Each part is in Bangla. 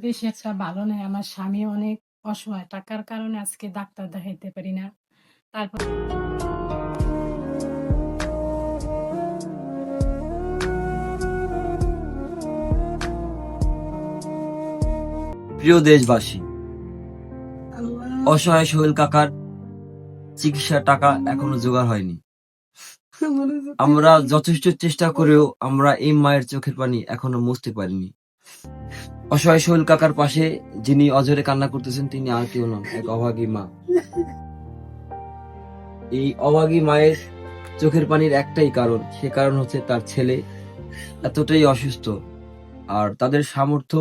বেশি একটা ভালো নাই। আমার স্বামী অনেক অসহায়। টাকার কারণে আজকে ডাক্তার দেখাইতে পারি না। তারপর প্রিয় দেশবাসী অসহায় সোহেল কাকার চিকিৎসার টাকা এখনও জোগাড় হয়নি আমরা যথেষ্ট চেষ্টা করেও আমরা এই মায়ের চোখের পানি এখনও মুছতে পারিনি অসহায় সোহেল কাকার পাশে যিনি অজরে কান্না করতেছেন, তিনি আর কেউ নন, এক অভাগী মা। এই অভাগী মায়ের চোখের পানির একটাই কারণ, সে কারণ হচ্ছে তার ছেলে এতটাই অসুস্থ। আর তাদের সামর্থ্য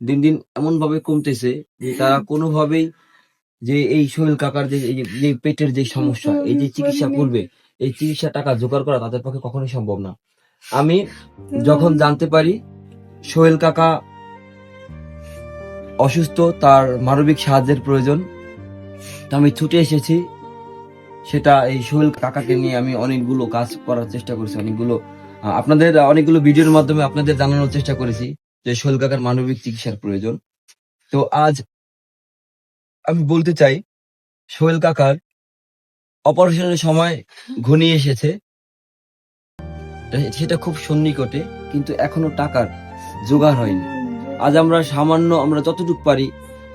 দিন দিন এমন ভাবে কমতেছে যে তারা কোনোভাবেই যে এই সোহেল কাকার যে পেটের যে সমস্যা, এই যে চিকিৎসা করবে, এই চিকিৎসা টাকা জোগাড় করা তাদের পক্ষে কখনোই সম্ভব না। আমি যখন জানতে পারি সোহেল কাকা অসুস্থ, তার মানবিক সাহায্যের প্রয়োজন। তা আমি ছুটে এসেছি। সেটা এই সোহেল কাকাকে নিয়ে আমি অনেকগুলো কাজ করার চেষ্টা করেছি, অনেকগুলো আপনাদের, অনেকগুলো ভিডিওর মাধ্যমে আপনাদের জানানোর চেষ্টা করেছি যে সোহেল কাকার মানবিক চিকিৎসার প্রয়োজন। তো আজ আমি বলতে চাই, সোহেল কাকার অপারেশনের সময় ঘনিয়ে এসেছে। সেটা খুব সন্নিকটে, কিন্তু এখনও টাকার জোগাড় হয়নি। আজ আমরা সামান্য আমরা যতটুকু পারি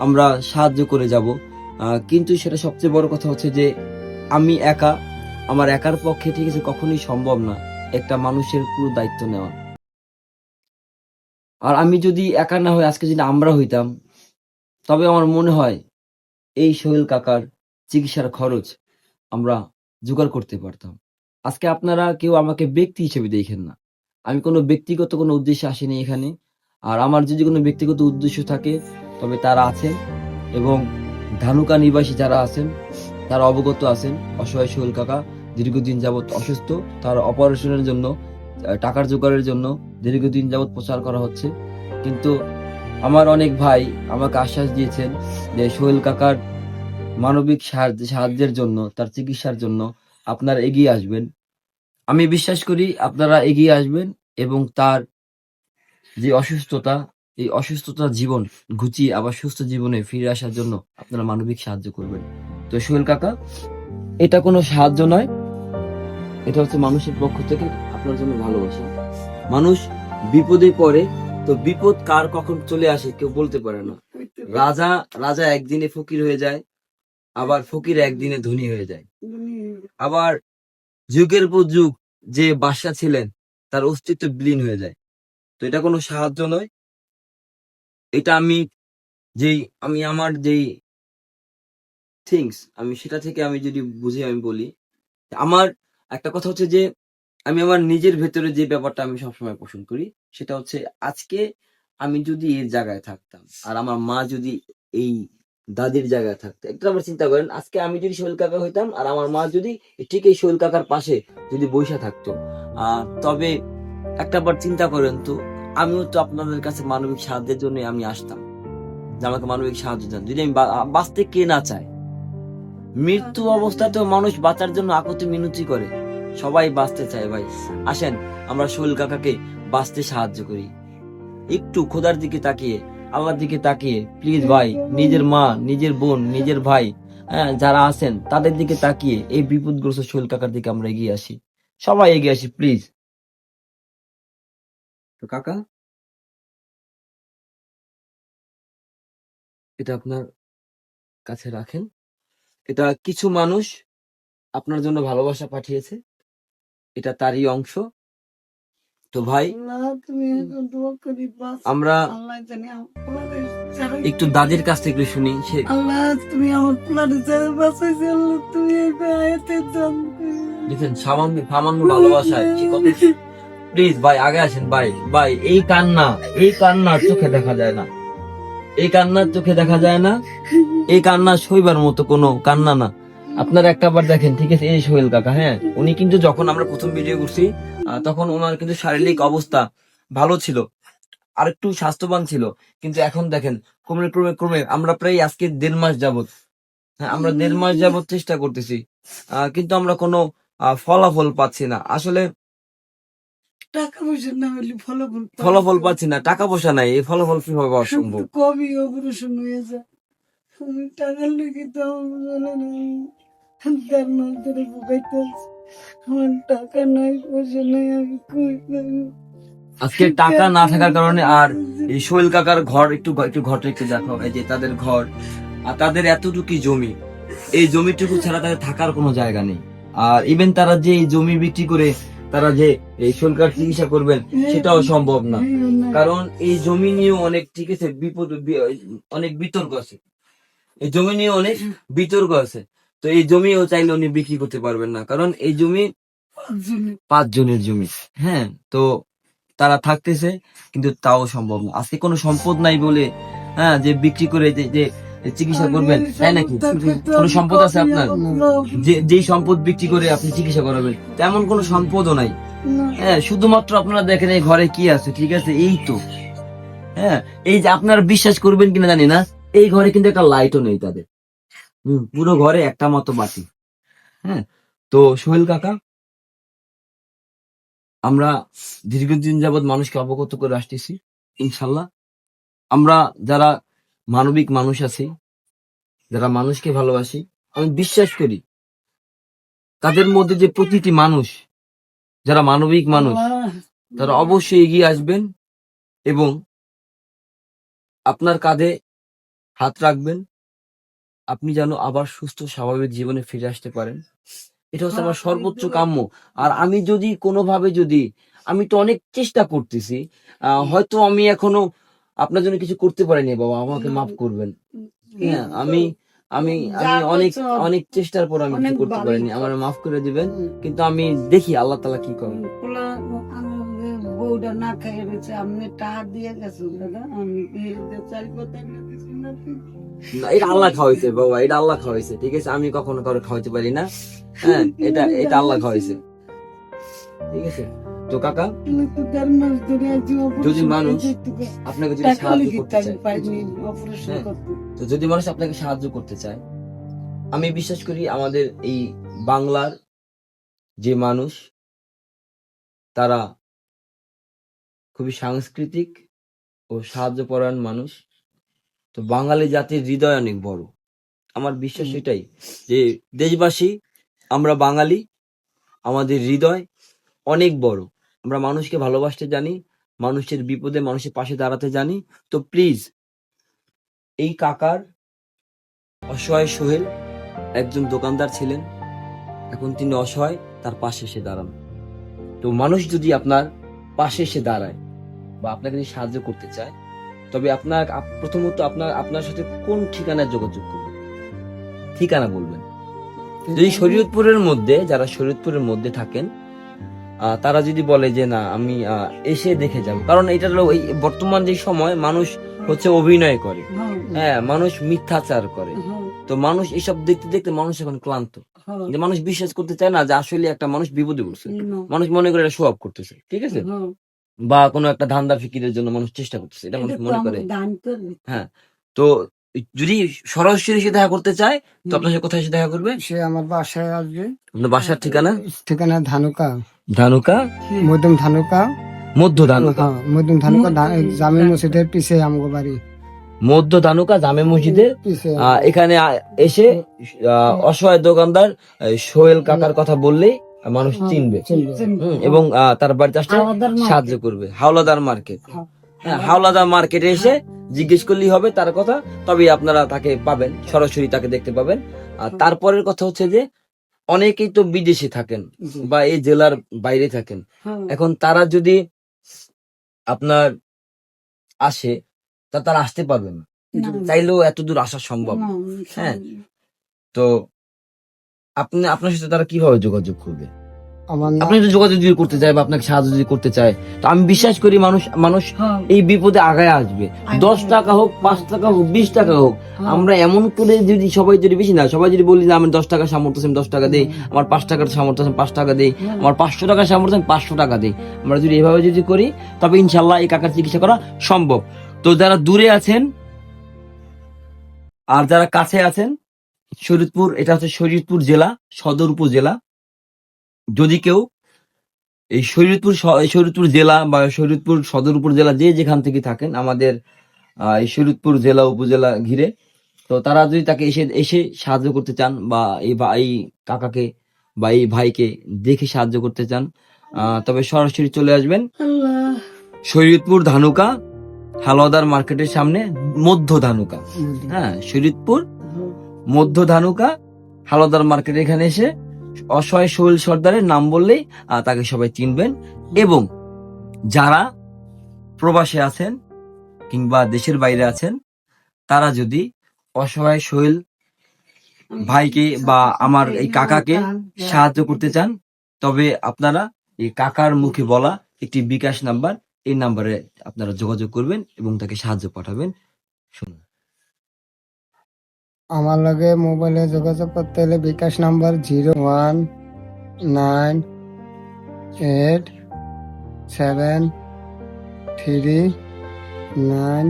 আমরা সাহায্য করে যাব। কিন্তু সেটা সবচেয়ে বড় কথা হচ্ছে যে আমি একা, আমার একার পক্ষে ঠিক আছে কখনোই সম্ভব না একটা মানুষের পুরো দায়িত্ব নেওয়া। আর আমি যদি একা না হই, আজকে যদি আমরা হইতাম, তবে আমার মনে হয় এই সোহেল কাকার চিকিৎসার খরচ আমরা জোগাড় করতে পারতাম। আজকে আপনারা কেউ আমাকে ব্যক্তি হিসেবে দেখেন না। আমি কোনো ব্যক্তিগত কোনো উদ্দেশ্যে আসিনি এখানে। আর আমার যদি কোনো ব্যক্তিগত উদ্দেশ্য থাকে, তবে তারা আছেন এবং ধানুকা নিবাসী যারা আছেন, তারা অবগত আছেন। অসহায় সোহেল কাকা দীর্ঘদিন যাবৎ অসুস্থ। তার অপারেশনের জন্য টাকার জোগাড়ের জন্য দীর্ঘদিন যাবৎ প্রচার করা হচ্ছে। কিন্তু আমার অনেক ভাই আমাকে আশ্বাস দিয়েছেন যে সোহেল কাকার মানবিক সাহায্য, সাহায্যের জন্য, তার চিকিৎসার জন্য আপনারা এগিয়ে আসবেন। আমি বিশ্বাস করি আপনারা এগিয়ে আসবেন। এবং তার যে অসুস্থতা এই অসুস্থতা জীবন ঘুচিয়ে আবার সুস্থ জীবনে ফিরে আসার জন্য আপনারা মানবিক সাহায্য করবেন। তো সোহেল কাকা এটা কোনো সাহায্য নয়। এটা হচ্ছে মানুষের পক্ষ থেকে আপনার জন্য ভালোবাসা। মানুষ বিপদে পড়ে তো বিপদ কার কখন চলে আসে কেউ বলতে পারে না। রাজা রাজা একদিনে ফকির হয়ে যায় আবার ফকির একদিনে ধনী হয়ে যায়। আবার যুগের পর যুগ যে বাদশা ছিলেন তার অস্তিত্ব বিলীন হয়ে যায়। তো এটা কোনো সাহায্য নয়। এটা আমি যেই, আমি আমার যেই থিংস আমি সেটা থেকে আমি যদি বুঝে, আমি বলি, আমার একটা কথা হচ্ছে যে, আমি আমার নিজের ভেতরে যে ব্যাপারটা আমি সবসময় পোষণ করি, সেটা হচ্ছে আজকে আমি যদি এর জায়গায় থাকতাম, আর আমার মা যদি এই দাদির জায়গায় থাকতো, একটা আবার চিন্তা করেন, আজকে আমি যদি শৈল কাকা হইতাম, আর আমার মা যদি ঠিক এই শৈল কাকার পাশে যদি বৈশা থাকতো তবে একটা বার চিন্তা করেন তো, আমিও তো আপনাদের কাছে মানবিক সাহায্যের জন্য আমি আসতাম। যে আমাকে মানবিক সাহায্য দেন, যদি আমি বাঁচতে কে না চায়। মৃত্যু অবস্থাতেও মানুষ বাঁচার জন্য আকুতি মিনতি করে। সবাই বাঁচতে চায় ভাই। আসেন, আমরা শৈল কাকাকে বাঁচতে সাহায্য করি। একটু খোদার দিকে তাকিয়ে, আল্লাহর দিকে তাকিয়ে প্লিজ ভাই, নিজের মা, নিজের বোন, নিজের ভাই হ্যাঁ যারা আছেন, তাদের দিকে তাকিয়ে এই বিপদগ্রস্ত শৈল কাকার দিকে আমরা এগিয়ে আসি। সবাই এগিয়ে আসি প্লিজ তো কাকা? এটা আপনার কাছে রাখেন। এটা কিছু মানুষ আপনার জন্য ভালোবাসা পাঠিয়েছে। এটা তারই অংশ। তো ভাই আমরা একটু দাদির কাছ থেকে শুনি সে আল্লাহ তুমি আমার পোলারে বাঁচাইছো আল্লাহ তুমি দেখেন সামান্য সামান্য ভালোবাসায়। কত প্লিজ ভাই, আগে আসেন, ভাই ভাই, এই কান্না, এই চোখে দেখা যায় না। এই চোখে দেখা যায় না, এই কান্না মতো কোনো কান্না না। আপনারা একটা বার দেখেন, ঠিক আছে? এই সোহেল কাকা হ্যাঁ? উনি কিন্তু যখন আমরা প্রথম ভিডিও করছি তখন ওনার কিন্তু শারীরিক অবস্থা ভালো ছিল আর একটু স্বাস্থ্যবান ছিল। কিন্তু এখন দেখেন, ক্রমে ক্রমে ক্রমে আমরা প্রায় আজকে দেড় মাস যাবত হ্যাঁ আমরা দেড় মাস যাবত চেষ্টা করতেছি। কিন্তু আমরা কোনো ফলাফল পাচ্ছি না। আসলে টাকা পয়সা না হলে ফলাফল ফলাফল পাচ্ছি না টাকা পয়সা নাই এই ফলাফল কীভাবে পাওয়া সম্ভব কিন্তু কমই অপারেশন হয়ে যায়। টাকার লেগে তো তার ধরে বুকাইতে আমার টাকা নাই পয়সা নাই আমি কই আজকে টাকা না থাকার কারণে আর এই সোহেল কাকার ঘর একটু একটু ঘরটা একটু দেখো এই যে তাদের ঘর আর তাদের এতটুকু জমি। এই জমিটুকু ছাড়া তাদের থাকার কোনো জায়গা নেই। আর ইভেন তারা যে জমি বিক্রি করে তারা যে এই সোহেল কাকার চিকিৎসা করবেন সেটাও সম্ভব না। কারণ এই জমি নিয়ে অনেক ঠিক আছে বিপদ অনেক বিতর্ক আছে। এই জমি নিয়ে অনেক বিতর্ক আছে। তো এই জমিও চাইলে উনি বিক্রি করতে পারবেন না। কারণ এই জমি পাঁচ জনের। জমি হ্যাঁ। তো তারা থাকতেছে কিন্তু তাও সম্ভব না। আজকে কোনো সম্পদ নাই বলে হ্যাঁ যে বিক্রি করে যে চিকিৎসা করবেন তাই নাকি? কোনো সম্পদ আছে আপনার? যে যেই সম্পদ বিক্রি করে আপনি চিকিৎসা করাবেন তেমন কোনো সম্পদও নাই। হ্যাঁ শুধুমাত্র আপনারা দেখেন এই ঘরে কি আছে ঠিক আছে? এই তো। হ্যাঁ এই যে আপনারা বিশ্বাস করবেন কিনা জানি না এই ঘরে কিন্তু একটা লাইটও নেই তাদের। হম পুরো ঘরে একটা মতো বাতি। হ্যাঁ তো সোহেল কাকা আমরা দীর্ঘদিন যাবৎ মানুষকে অবগত করে আসতেছি ইনশাল্লাহ। আমরা যারা মানবিক মানুষ আছি, যারা মানুষকে ভালোবাসি, আমি বিশ্বাস করি তাদের মধ্যে যে প্রতিটি মানুষ, যারা মানবিক মানুষ, তারা অবশ্যই এগিয়ে আসবেন এবং আপনার কাঁধে হাত রাখবেন। আপনি যেন আবার সুস্থ, স্বাভাবিক জীবনে ফিরে আসতে পারেন। এটা হচ্ছে আমার সর্বোচ্চ কাম্য। আর আমি যদি কোনোভাবে যদি, আমি তো অনেক চেষ্টা করতেছি হয়তো আমি এখনও আপনার জন্য কিছু করতে পারিনি বাবা আমাকে মাফ করবেন। হ্যাঁ আমি আমি আমি অনেক অনেক চেষ্টার পর আমি কিছু করতে পারিনি আমার মাফ করে দিবেন কিন্তু আমি দেখি আল্লাহ তালা কি করেন। বউটা না খাই রয়েছে আপনি টাকা দিয়ে গেছেন দাদা আমি এটা আল্লাহ খাওয়াইছে বাবা এটা আল্লাহ খাওয়াইছে ঠিক আছে? আমি কখনো কারও খাওয়াইতে পারি না। হ্যাঁ এটা এটা আল্লাহ খাওয়াইছে। ঠিক আছে? তো কাকা যদি মানুষ আপনাকে যদি সাহায্য করতে চায় হ্যাঁ। তো যদি মানুষ আপনাকে সাহায্য করতে চায় আমি বিশ্বাস করি আমাদের এই বাংলার যে মানুষ তারা খুবই সাংস্কৃতিক ও সাহায্যপরায়ণ মানুষ। তো বাঙালি জাতির হৃদয় অনেক বড়। আমার বিশ্বাস এটাই যে দেশবাসী আমরা বাঙালি আমাদের হৃদয় অনেক বড়। আমরা মানুষকে ভালোবাসতে জানি, মানুষের বিপদে মানুষের পাশে দাঁড়াতে জানি। তো প্লিজ এই কাকার অসহায় সোহেল একজন দোকানদার ছিলেন। এখন তিনি অসহায়, তার পাশে এসে দাঁড়ান। তো মানুষ যদি আপনার পাশে এসে দাঁড়ায় বা আপনাকে যদি সাহায্য করতে চায়, তবে আপনার প্রথমত আপনার আপনার সাথে কোন ঠিকানায় যোগাযোগ করবে ঠিকানা বলবেন। যদি শরীয়তপুরের মধ্যে, যারা শরীয়তপুরের মধ্যে থাকেন তারা যদি বলে যে না আমি এসে দেখে যাব। কারণ এটা হলো এই বর্তমান যে সময় মানুষ হচ্ছে অভিনয় করে। হ্যাঁ, হ্যাঁ মানুষ মিথ্যাচার করে। হ্যাঁ, তো মানুষ এসব দেখতে দেখতে মানুষ এখন ক্লান্ত। হ্যাঁ, যে মানুষ বিশ্বাস করতে চায় না যে আসলে একটা মানুষ বিপদে পড়ছে। মানুষ মনে করে এটা শো অফ করতেছে ঠিক আছে। বা কোনো একটা ধান্দা ফিকিরের জন্য মানুষ চেষ্টা করতেছে এটা মানুষ মনে করে। হ্যাঁ। তো যদি সরাসরি এসে দেখা করতে চায় তো আপনার সাথে কোথায় এসে দেখা করবে? সে আমার বাসায় আসবে। আপনার বাসার ঠিকানা? ঠিকানা ধানুকা। ধানুকা? মধ্যম ধানুকা। মধ্য ধানুকা হ্যাঁ মধ্যম ধানুকা জামে মসজিদের পিছে আমগো বাড়ি। মধ্য ধানুকা জামে মসজিদের আহ, এখানে এসে আহ, অসহায় দোকানদার সোহেল কাকার কথা বললেই মানুষ চিনবে। চিনবে। এবং আহ, তার বাড়িতে market। সাহায্য করবে। হাওলাদার মার্কেট। হ্যাঁ। হ্যাঁ হাওলাদার মার্কেটে এসে জিজ্ঞেস করলেই হবে তার কথা তবে আপনারা তাকে পাবেন সরাসরি তাকে দেখতে পাবেন। আর তারপরের কথা হচ্ছে যে অনেকেই তো বিদেশে থাকেন বা এই জেলার বাইরে থাকেন। হ্যাঁ, এখন তারা যদি আপনার আসে তা তারা আসতে পারবে না। চাইলেও এতদূর আসা সম্ভব। হ্যাঁ। তো আপনি আপনার সাথে তারা কীভাবে যোগাযোগ করবে? আপনি যদি যোগাযোগ যদি করতে চায় বা আপনাকে সাহায্য যদি করতে চায় তো আমি বিশ্বাস করি মানুষ মানুষ হ্যাঁ, এই বিপদে আগায় আসবে। দশ টাকা হোক পাঁচ টাকা হোক বিশ টাকা হোক হ্যাঁ। আমরা এমন করে যদি সবাই যদি বেশি না সবাই যদি বলি যে আমি দশ টাকা সামর্থ্য আছে, দশ টাকা দিই আমার পাঁচ টাকার সামর্থ্য আছে, পাঁচ টাকা দিই। আমার পাঁচশো টাকার সামর্থ্য আমি পাঁচশো টাকা দিই। আমরা যদি এভাবে যদি করি তবে ইনশাল্লাহ এই কাকার চিকিৎসা করা সম্ভব। তো যারা দূরে আছেন আর যারা কাছে আছেন শরীয়তপুর এটা হচ্ছে শরীয়তপুর জেলা সদর উপজেলা। যদি কেউ এই শরীয়তপুর এই শরীয়তপুর জেলা বা শরীয়তপুর সদর উপজেলা যে যেখান থেকে থাকেন আমাদের আহ, এই শরীয়তপুর জেলা উপজেলা ঘিরে তো তারা যদি তাকে এসে এসে সাহায্য করতে চান বা এই বা এই কাকাকে বা এই ভাইকে দেখে সাহায্য করতে চান আহ, তবে সরাসরি চলে আসবেন শরীয়তপুর ধানুকা হালওয়াদার মার্কেটের সামনে মধ্য ধানুকা। হ্যাঁ শরীয়তপুর মধ্য ধানুকা হালদার মার্কেট এখানে এসে অসহায় সোহেল সর্দারের নাম বললেই তাকে সবাই চিনবেন। এবং যারা প্রবাসে আছেন কিংবা দেশের বাইরে আছেন, তারা যদি অসহায় সোহেল ভাইকে বা আমার এই কাকাকে সাহায্য করতে চান, তবে আপনারা এই কাকার মুখে বলা একটি বিকাশ নাম্বার, এই নাম্বারে আপনারা যোগাযোগ করবেন এবং তাকে সাহায্য পাঠাবেন। শুনুন। আমার লগে মোবাইলে যোগাযোগ করতে হলে bKash number zero one nine eight seven three nine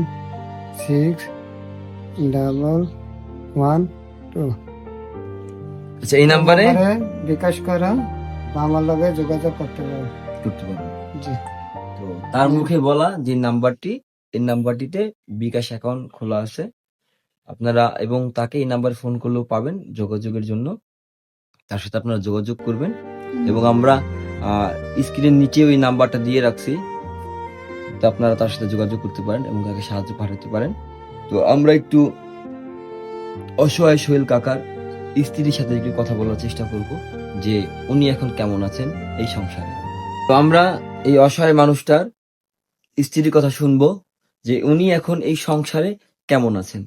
six double one two. আচ্ছা এই নাম্বারে? বিকাশ করা আমার লগে যোগাযোগ করতে পারে করতে জি। তো তার মুখে বলা যে নাম্বারটি এই নাম্বারটিতে বিকাশ অ্যাকাউন্ট খোলা আছে। আপনারা এবং তাকে এই নাম্বারে ফোন করলেও পাবেন যোগাযোগের জন্য। তার সাথে আপনারা যোগাযোগ করবেন এবং আমরা স্ক্রিনের নিচে ওই নাম্বারটা দিয়ে রাখছি। তো আপনারা তার সাথে যোগাযোগ করতে পারেন এবং তাকে সাহায্য পাঠাতে পারেন। তো আমরা একটু অসহায় সোহেল কাকার স্ত্রীর সাথে একটু কথা বলার চেষ্টা করব যে উনি এখন কেমন আছেন এই সংসারে। তো আমরা এই অসহায় মানুষটার স্ত্রীর কথা শুনব যে উনি এখন এই সংসারে কেমন আছেন।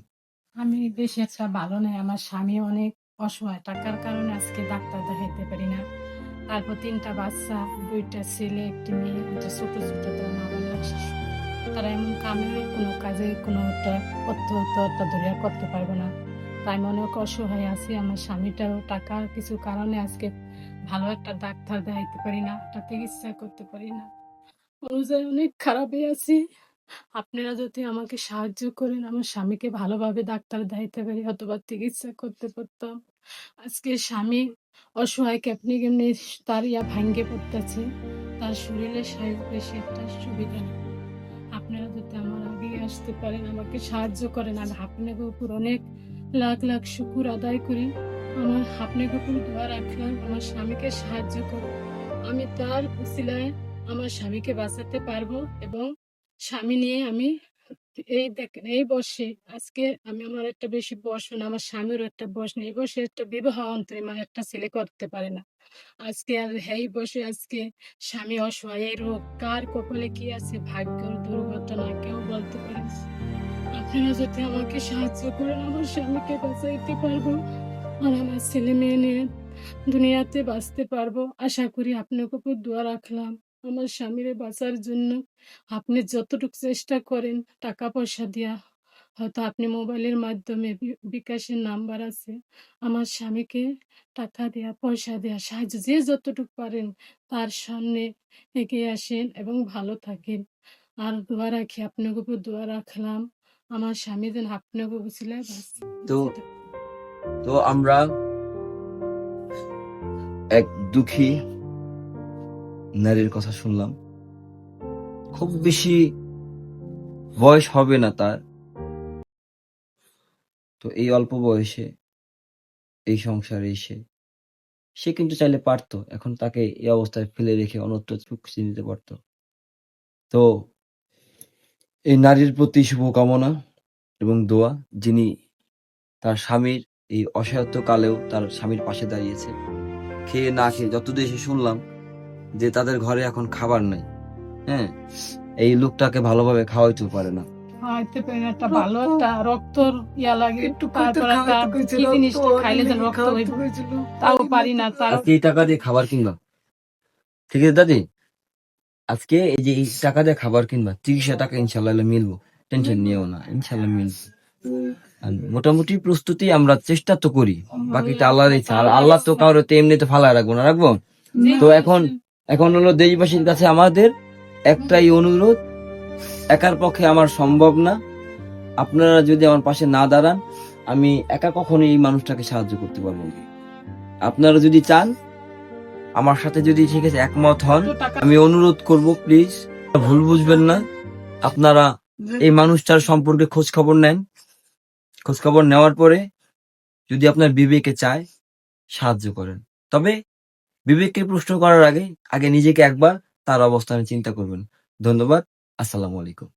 আমি বেশি একটা ভালো নাই। আমার স্বামী অনেক অসহায়। টাকার কারণে আজকে ডাক্তার দেখাইতে পারি না। তারপর তিনটা বাচ্চা, দুইটা ছেলে, একটি মেয়ে দুটো ছোট ছোট তারা বাবা, শিশু। তারা এমন কামে কোনো কাজে কোনো একটা অত্যন্ত ধরিয়া করতে পারব না। তাই অনেক অসহায় আছি। আমার স্বামীটারও টাকার কিছু কারণে আজকে ভালো একটা ডাক্তার দেখাইতে পারি না। একটা চিকিৎসা করতে পারি না। অনুযায়ী অনেক খারাপই আছি। আপনারা যদি আমাকে সাহায্য করেন, আমার স্বামীকে ভালোভাবে ডাক্তার দেখাইতে পারি অথবা চিকিৎসা করতে পারতাম। আজকে স্বামী অসহায় কেমনি কেমনি তার ইয়া ভাঙ্গে পড়তেছে, তার শরীরে বেশি একটা সুবিধা নেই। আপনারা যদি আমার আগে আসতে পারেন, আমাকে সাহায্য করেন। আমি আপনাকে উপর অনেক লাখ লাখ শুকুর আদায় করি। আমার আপনাকে উপর দোয়া রাখলাম, আমার স্বামীকে সাহায্য করুন। আমি তার উসিলায় আমার স্বামীকে বাঁচাতে পারব এবং স্বামী নিয়ে আমি এই দেখেন, এই বয়সে আজকে আমি আমার একটা বেশি বয়স না আমার স্বামীরও একটা বয়স নেই। বয়সে একটা বিবাহ অন্তরে মানে একটা ছেলে করতে পারে না। আজকে আর এই বসে আজকে স্বামী অসহায়, এই রোগ কার কপালে কি আছে? ভাগ্যের দুর্ঘটনা কেউ বলতে পারে। আপনারা যদি আমাকে সাহায্য করেন, আমার স্বামীকে বাঁচাইতে পারব, আর আমার ছেলে মেয়ে নিয়ে দুনিয়াতে বাঁচতে পারব, আশা করি আপনার উপর দোয়া রাখলাম। আমার স্বামীরে বাঁচার জন্য আপনি যতটুকু চেষ্টা করেন টাকা পয়সা দিয়া হয়তো আপনি মোবাইলের মাধ্যমে বি- বিকাশের নাম্বার আছে। আমার স্বামীকে টাকা দেয়া পয়সা দেয়া সাহায্য যে যতটুকু পারেন তার সামনে এগিয়ে আসেন এবং ভালো থাকেন। আর দোয়া রাখি আপনার উপর দোয়া রাখলাম। আমার স্বামী যেন আপনার বুঝলে তো- তো আমরা এক দুঃখী নারীর কথা শুনলাম। খুব বেশি বয়স হবে না তার। তো এই অল্প বয়সে এই সংসারে এসে সে কিন্তু চাইলে পারতো, এখন তাকে এই অবস্থায় ফেলে রেখে অন্যত্র চুপ দিতে পারতো। তো এই নারীর প্রতি শুভকামনা এবং দোয়া, যিনি তার স্বামীর এই অসহায়ত্ব কালেও তার স্বামীর পাশে দাঁড়িয়েছে। খেয়ে না খেয়ে যত দেশে শুনলাম যে তাদের ঘরে এখন খাবার নাই। হ্যাঁ? এই লোকটাকে ভালোভাবে খাওয়াইতেও পারে না। একটা ভালো একটা রক্তর ইয়া লাগে। একটু কইতে তারপর একটা খাওয়াইতে খাইলে রক্ত। তাও পারি না এই টাকা দিয়ে খাবার কিনবা। ঠিক আছে দাদি? আজকে এই যে এই টাকা দিয়ে খাবার কিনবা চিকিৎসা টাকা ইনশাল্লাহ মিলবো। টেনশন নিও না ইনশাল্লাহ মিলবো। মোটামুটি প্রস্তুতি আমরা চেষ্টা তো করি। বাকিটা আল্লাহর ইচ্ছা আর আল্লাহ তো কারও তো এমনি তো ফালায় রাখব না রাখব? তো এখন এখন হলো দেশবাসীর কাছে আমাদের একটাই অনুরোধ একার পক্ষে আমার সম্ভব না। আপনারা যদি আমার পাশে না দাঁড়ান আমি একা কখনো এই মানুষটাকে সাহায্য করতে পারব না। আপনারা যদি চান আমার সাথে যদি ঠিক আছে একমত হন আমি অনুরোধ করব প্লিজ। ভুল বুঝবেন না। আপনারা এই মানুষটার সম্পর্কে খোঁজ খবর নেন। খোঁজ খবর নেওয়ার পরে যদি আপনার বিবেকে চায় সাহায্য করেন। তবে বিবেককে প্রশ্ন করার আগে আগে নিজেকে একবার তার অবস্থানে চিন্তা করবেন। ধন্যবাদ। আসসালামু আলাইকুম।